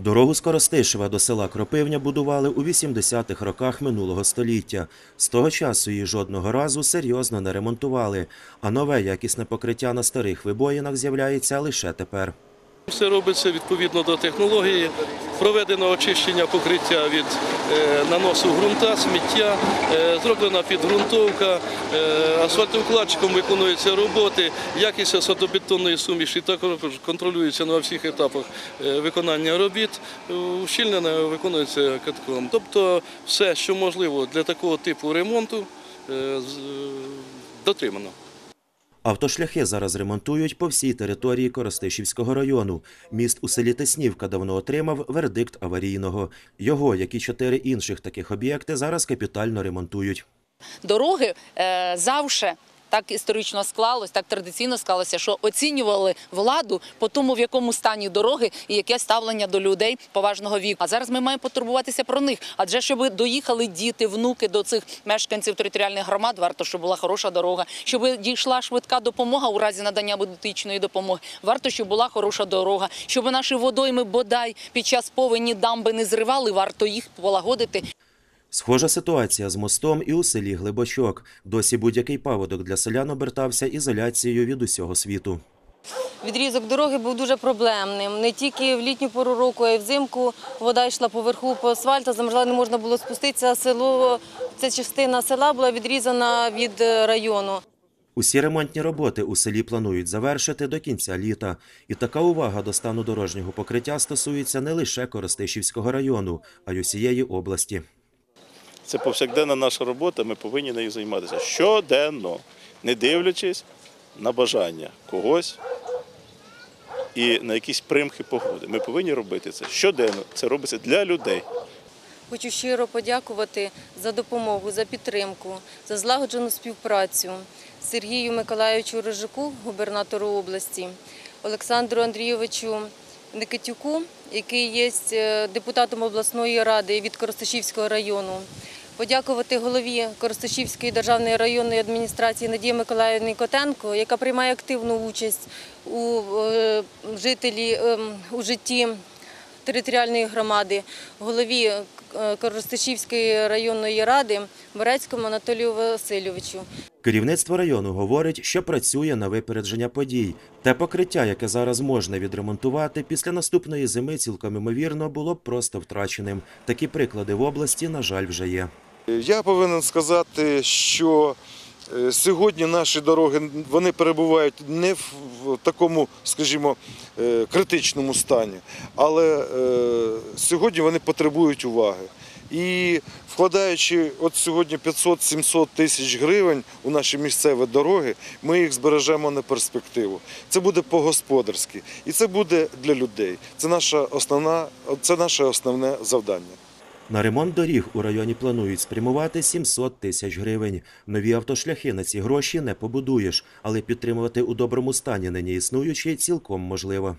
Дорогу з Коростишева до села Кропивня будували у 80-х роках минулого століття. З того часу її жодного разу серйозно не ремонтували, а нове якісне покриття на старих вибоїнах з'являється лише тепер. Все робиться відповідно до технології. Проведено очищення покриття від е, наносу ґрунта, сміття, е, зроблена підґрунтовка, е, асфальтовкладчиком виконуються роботи, якість асфальтобетонної суміші також контролюється на всіх етапах виконання робіт, Е, виконується катком. Тобто все, що можливо для такого типу ремонту, дотримано. Автошляхи зараз ремонтують по всій території Коростишівського району. Міст у селі Теснівка давно отримав вердикт аварійного. Його, як і чотири інших таких об'єкти, зараз капітально ремонтують. дороги е, завше. Так історично склалось, так традиційно склалося, що оцінювали владу по тому, в якому стані дороги і яке ставлення до людей поважного віку. А зараз ми маємо потурбуватися про них. Адже щоб доїхали діти, внуки до цих мешканців територіальних громад, варто, щоб була хороша дорога, щоб дійшла швидка допомога у разі надання медичної допомоги. Варто, щоб була хороша дорога, щоб наші водойми бодай під час повені дамби не зривали. Варто їх полагодити. Схожа ситуація з мостом і у селі Глибочок. Досі будь-який паводок для селян обертався ізоляцією від усього світу. Відрізок дороги був дуже проблемним. Не тільки в літню пору року, а й взимку вода йшла поверху по асфальту, замерзла, не можна було спуститися. Село, ця частина села була відрізана від е, району. Усі ремонтні роботи у селі планують завершити до кінця літа. І така увага до стану дорожнього покриття стосується не лише Коростишівського району, а й усієї області. Це повсякденна наша робота, ми повинні нею займатися щоденно, не дивлячись на бажання когось і на якісь примхи погоди. Ми повинні робити це щоденно. Це робиться для людей. Хочу щиро подякувати за допомогу, за підтримку, за злагоджену співпрацю Сергію Миколайовичу Рожику, губернатору області, Олександру Андрійовичу Никитюку, який є е, депутатом обласної ради від Коросташівського району. Подякувати голові Коросташівської державної районної адміністрації Надії Миколаївні Котенко, яка приймає активну участь у е, жителі ем, у житті територіальної громади, голові е, Коростишівської районної ради Борецькому Анатолію Васильовичу. Керівництво району говорить, що працює на випередження подій. Те покриття, яке зараз можна відремонтувати, після наступної зими цілком імовірно було б просто втраченим. Такі приклади в області, на жаль, вже є. Я повинен сказати, що е, сьогодні наші дороги вони перебувають не в такому, скажімо, е, критичному стані, але е, сьогодні вони потребують уваги. І вкладаючи от сьогодні 500-700 тисяч гривень у наші місцеві дороги, ми їх збережемо на перспективу. Це буде по-господарськи і це буде для людей. Це наша основна, це наше основне завдання. На ремонт доріг у районі планують спрямувати 700 тисяч гривень. Нові автошляхи на ці гроші не побудуєш, але підтримувати у доброму стані нині існуючі цілком можливо.